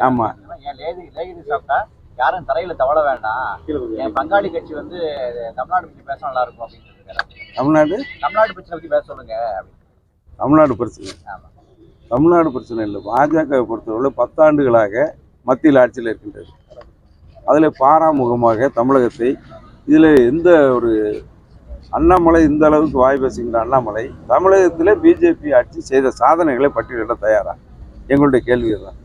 ஆமா. யாரும் தரையில தவள வேண்டாம். என் பங்காளி கட்சி வந்து தமிழ்நாடு பத்தி பேச நல்லா இருக்கும் அப்படின்னு தமிழ்நாடு? தமிழ்நாடு பிரச்சனை பத்தி பேச சொல்லுங்க. அப்படின்னு. தமிழ்நாடு பிரச்சனை. ஆமா. தமிழ்நாடு பிரச்சனை இல்லை. பாஜகவை பொறுத்தவரை பத்தாண்டுகளாக மத்தியில் ஆட்சியில் இருக்கின்றது. அதில் பாராமுகமாக தமிழகத்தை இதில் எந்த ஒரு அண்ணாமலை இந்த அளவுக்கு வாய் பேசுகின்ற அண்ணாமலை தமிழகத்தில் பிஜேபி ஆட்சி செய்த சாதனைகளை பட்டியலிட தயாரா? எங்களுடைய கேள்வி தான்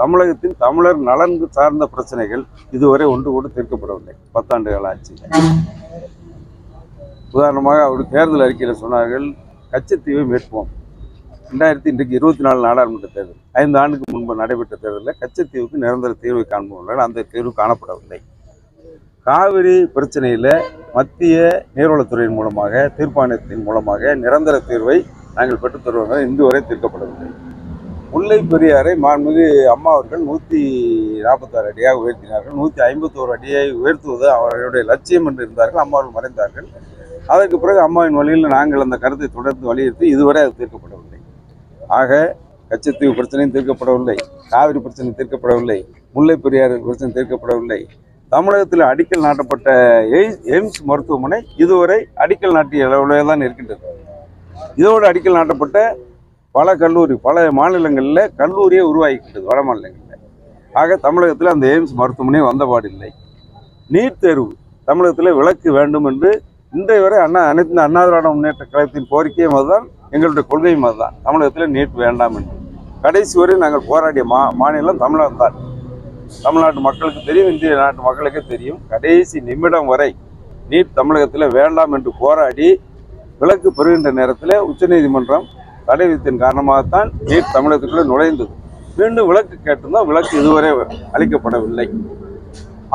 தமிழகத்தின் தமிழர் நலன் சார்ந்த பிரச்சனைகள் இதுவரை ஒன்று கூட தீர்க்கப்படவில்லை. பத்தாண்டுகள் ஆட்சி உதாரணமாக அவர் தேர்தல் அறிக்கையில் சொன்னார்கள் கச்சத்தீவை மீட்போம். ரெண்டாயிரத்தி இன்றைக்கு இருபத்தி நாலு நாடாளுமன்ற தேர்தல். ஐந்து ஆண்டுக்கு முன்பு நடைபெற்ற தேர்தலில் கச்சத்தீவுக்கு நிரந்தர தீர்வை காண்பவர்கள் அந்த தீர்வு காணப்படவில்லை. காவிரி பிரச்சனையில் மத்திய நீர்வளத்துறையின் மூலமாக தீர்ப்பாயத்தின் மூலமாக நிரந்தர தீர்வை நாங்கள் பெற்றுத் இன்று வரை தீர்க்கப்படவில்லை. முல்லை பெரியாரை மாண்புமிகு அம்மா அவர்கள் நூற்றி நாற்பத்தாறு அடியாக உயர்த்தினார்கள். நூற்றி ஐம்பத்தோரு அடியை உயர்த்துவது அவர்களுடைய லட்சியம் என்று இருந்தார்கள். அம்மா அவர்கள் மறைந்தார்கள். அதற்கு பிறகு அம்மாவின் வழியில் நாங்கள் அந்த கருத்தை தொடர்ந்து வலியுறுத்தி இதுவரை அது தீர்க்கப்படவில்லை. ஆக கச்சத்தீவு பிரச்சனையும் தீர்க்கப்படவில்லை. காவிரி பிரச்சனை தீர்க்கப்படவில்லை. முல்லை பெரியாறு பிரச்சனை தீர்க்கப்படவில்லை. தமிழகத்தில் அடிக்கல் நாட்டப்பட்ட எய்ம்ஸ் எய்ம்ஸ் மருத்துவமனை இதுவரை அடிக்கல் நாட்டிய அளவில் தான் இருக்கின்றது. இதோடு அடிக்கல் நாட்டப்பட்ட பல கல்லூரி பல மாநிலங்களில் கல்லூரியே உருவாகிக்கிட்டது வட மாநிலங்களில். ஆக தமிழகத்தில் அந்த எய்ம்ஸ் மருத்துவமனை வந்தபாடில்லை நீட் தேர்வு தமிழகத்தில் விலக்கு வேண்டும் என்று இன்றைய வரை அண்ணா அனைத்து இந்த அண்ணா திராவிட முன்னேற்ற கழகத்தின் கோரிக்கையும் அதுதான் எங்களுடைய கொள்கையும் அதுதான். தமிழகத்தில் நீட் வேண்டாம் என்று. கடைசி வரை நாங்கள் போராடிய மா மாநிலம் தமிழகம் தான் தமிழ்நாட்டு மக்களுக்கு தெரியும் இந்திய நாட்டு மக்களுக்கே தெரியும். கடைசி நிமிடம் வரை நீட் தமிழகத்தில் வேண்டாம் என்று போராடி விலக்கு பெறுகின்ற நேரத்தில் உச்சநீதிமன்றம் தடை விதித்தின் காரணமாகத்தான் நீட் தமிழகத்துக்குள்ளே நுழைந்தது. மீண்டும் விலக்கு கேட்டிருந்தோம் விலக்கு இதுவரை அளிக்கப்படவில்லை.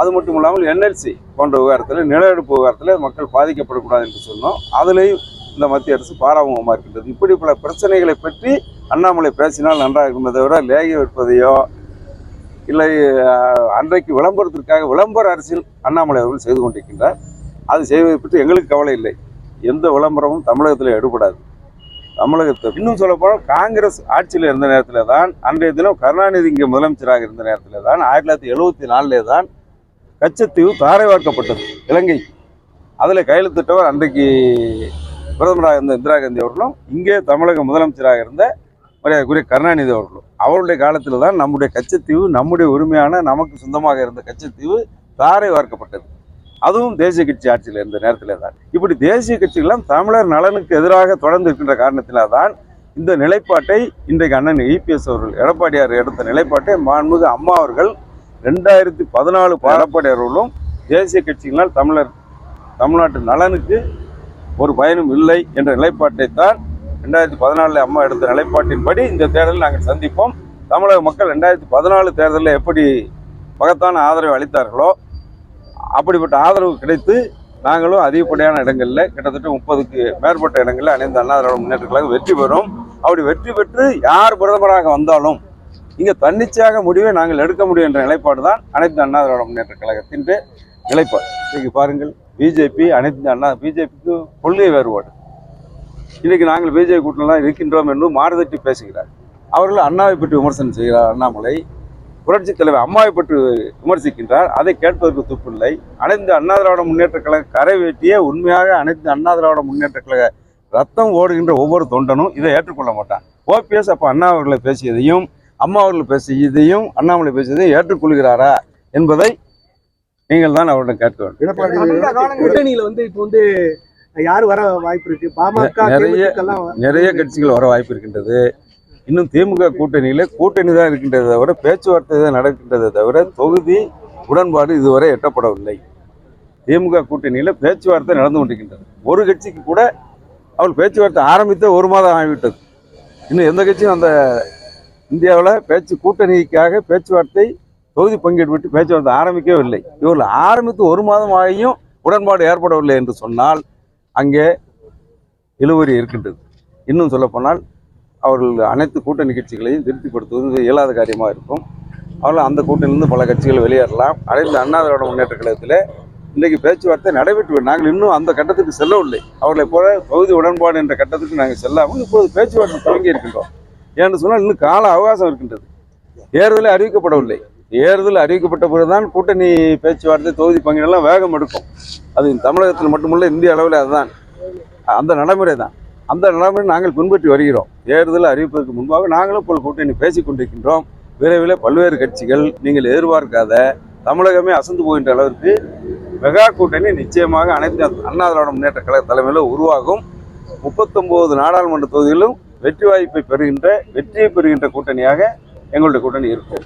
அது மட்டும் இல்லாமல் என்எல்சி போன்ற விவகாரத்தில் நிலநடுப்பு விவகாரத்தில் மக்கள் பாதிக்கப்படக்கூடாது என்று சொன்னோம். அதுலேயும் இந்த மத்திய அரசு பாராமுகமாக இருக்கின்றது. இப்படி பல பிரச்சனைகளை பற்றி அண்ணாமலை பேசினால் நன்றாக இருக்குமே தவிர லேகி வைப்பதையோ இல்லை அன்றைக்கு விளம்பரத்திற்காக விளம்பர அரசியல் அண்ணாமலை அவர்கள் செய்து கொண்டிருக்கின்றார். அது செய்வதை பற்றி எங்களுக்கு கவலை இல்லை. எந்த விளம்பரமும் தமிழகத்தில் எடுபடாது. தமிழகத்தை இன்னும் சொல்லப்போனால் காங்கிரஸ் ஆட்சியில் இருந்த நேரத்தில் தான் அன்றைய தினம் கருணாநிதி இங்கே முதலமைச்சராக இருந்த நேரத்தில் தான் ஆயிரத்தி தொள்ளாயிரத்தி எழுபத்தி நாலுலே தான் கச்சத்தீவு தாரைவாக்கப்பட்டது இலங்கை. அதில் கையெழுத்திட்டவர் அன்றைக்கு பிரதமராக இருந்த இந்திரா காந்தி அவர்களும் இங்கே தமிழக முதலமைச்சராக இருந்த மரியாதைக்குரிய கருணாநிதி அவர்களும். அவருடைய காலத்தில் தான் நம்முடைய கச்சத்தீவு நம்முடைய உரிமையான நமக்கு சொந்தமாக இருந்த கச்சத்தீவு தாரை வார்க்கப்பட்டது. அதுவும் தேசிய கட்சி ஆட்சியில் இருந்த நேரத்தில் தான். இப்படி தேசிய கட்சிகளும் தமிழர் நலனுக்கு எதிராக தொடர்ந்து இருக்கின்ற காரணத்தினால் தான் இந்த நிலைப்பாட்டை இன்றைக்கு அண்ணன் இபிஎஸ் அவர்கள் எடப்பாடியார் எடுத்த நிலைப்பாட்டை மாண்புமிகு அம்மா அவர்கள் ரெண்டாயிரத்தி பதினாலு எடப்பாடி அவர்களும் தேசிய கட்சிகளால் தமிழர் தமிழ்நாட்டு நலனுக்கு ஒரு பயனும் இல்லை என்ற நிலைப்பாட்டை தான் ரெண்டாயிரத்தி பதினாலில் அம்மா எடுத்த நிலைப்பாட்டின்படி இந்த தேர்தலில் நாங்கள் சந்திப்போம். தமிழக மக்கள் ரெண்டாயிரத்தி பதினாலு தேர்தலில் எப்படி மகத்தான ஆதரவு அளித்தார்களோ அப்படிப்பட்ட ஆதரவு கிடைத்து நாங்களும் அதிகப்படியான இடங்களில் கிட்டத்தட்ட முப்பதுக்கு மேற்பட்ட இடங்களில் அனைத்து அண்ணா திராவிட முன்னேற்ற கழகம் வெற்றி பெறும். அப்படி வெற்றி பெற்று யார் பிரதமராக வந்தாலும் இங்கே தன்னிச்சையாக முடிவை நாங்கள் எடுக்க முடியும் என்ற நிலைப்பாடு தான் அனைத்து அண்ணா திராவிட முன்னேற்ற கழகத்தின் பேர் நிலைப்பாடு. இன்றைக்கு பாருங்கள் பிஜேபி அனைத்து அண்ணா பிஜேபிக்கு கொள்கை வேறுபாடு. இன்னைக்கு நாங்கள் பிஜேபி கூட்டணிலாம் இருக்கின்றோம் என்று மாறுதட்டி பேசுகிறார். அவர்கள் அண்ணாவை பற்றி விமர்சனம் செய்கிறார் அண்ணாமலை. புரட்சித் தலைவர் அம்மாவை பற்றி விமர்சிக்கின்றார். அதை கேட்பதற்கு துப்பில்லை அனைத்து அண்ணா திராவிட முன்னேற்ற கழக கரை வேட்டிய உண்மையாக அனைத்து அண்ணா திராவிட முன்னேற்ற கழக ரத்தம் ஓடுகின்ற ஒவ்வொரு தொண்டனும் இதை ஏற்றுக்கொள்ள மாட்டான். ஓபிஎஸ் அப்போ அண்ணா அவர்களை பேசியதையும் அம்மா அவர்கள் பேசியதையும் அண்ணாமலை பேசியதையும் ஏற்றுக்கொள்கிறாரா என்பதை நீங்கள் தான் அவரிடம் கேட்க வேண்டும். கூட்டணியில வந்து இப்போ வந்து யாரு வர வாய்ப்பு இருக்கு? பாமக நிறைய- நிறைய கட்சிகள் வர வாய்ப்பு இருக்கின்றது. இன்னும் திமுக கூட்டணியில கூட்டணி தான் இருக்கின்றதை தவிர பேச்சுவார்த்தை தான் நடக்கின்றதை தவிர தொகுதி உடன்பாடு இதுவரை எட்டப்படவில்லை. திமுக கூட்டணியில பேச்சுவார்த்தை நடந்து கொண்டிருக்கின்றது. ஒரு கட்சிக்கு கூட அவள் பேச்சுவார்த்தை ஆரம்பித்த ஒரு மாதம் ஆகிவிட்டது. இன்னும் எந்த கட்சியும் அந்த இந்தியாவில் பேச்சு கூட்டணிக்காக பேச்சுவார்த்தை தொகுதி பங்கீடு விட்டு பேச்சுவார்த்தை ஆரம்பிக்கவே இல்லை. இவர்கள் ஆரம்பித்து ஒரு மாதம் ஆகியும் உடன்பாடு ஏற்படவில்லை என்று சொன்னால் அங்கே இழுவரி இருக்கின்றது. இன்னும் சொல்லப்போனால் அவர்கள் அனைத்து கூட்ட நிகழ்ச்சிகளையும் திருப்திப்படுத்துவது இயலாத காரியமாக இருக்கும். அவர்கள் அந்த கூட்டணியிலிருந்து பல கட்சிகள் வெளியேறலாம். அடைந்த அண்ணா திராவிட முன்னேற்ற கழகத்தில் இன்றைக்கு பேச்சுவார்த்தை நடைபெற்று நாங்கள் இன்னும் அந்த கட்டத்துக்கு செல்லவில்லை. அவர்களை போல பகுதி உடன்பாடு என்ற கட்டத்துக்கு நாங்கள் செல்லாமல் இப்போது பேச்சுவார்த்தை தொடங்கி இருக்கின்றோம். ஏன்னு சொன்னால் இன்னும் கால அவகாசம் இருக்கின்றது. தேர்தலே அறிவிக்கப்படவில்லை. தேர்தல் அறிவிக்கப்பட்ட பிறகுதான் கூட்டணி பேச்சுவார்த்தை தொகுதி பங்கீடெல்லாம் வேகம் எடுக்கும். அது தமிழகத்தில் மட்டுமல்ல இந்திய அளவில் அதுதான். அந்த நடைமுறை தான் அந்த நடைமுறை நாங்கள் பின்பற்றி வருகிறோம். தேர்தல் அறிவிப்பதற்கு முன்பாக நாங்களும் போல் கூட்டணி பேசி கொண்டிருக்கின்றோம். விரைவில் பல்வேறு கட்சிகள் நீங்கள் எதிர்பார்க்காத தமிழகமே அசந்து போகின்ற அளவிற்கு மெகா கூட்டணி நிச்சயமாக அனைத்து அண்ணா திராவிட முன்னேற்ற கழக தலைமையில் உருவாகும். முப்பத்தொம்போது நாடாளுமன்ற தொகுதிகளிலும் வெற்றி வாய்ப்பை பெறுகின்ற வெற்றியை பெறுகின்ற கூட்டணியாக எங்களுடைய கூட்டணி இருக்கும்.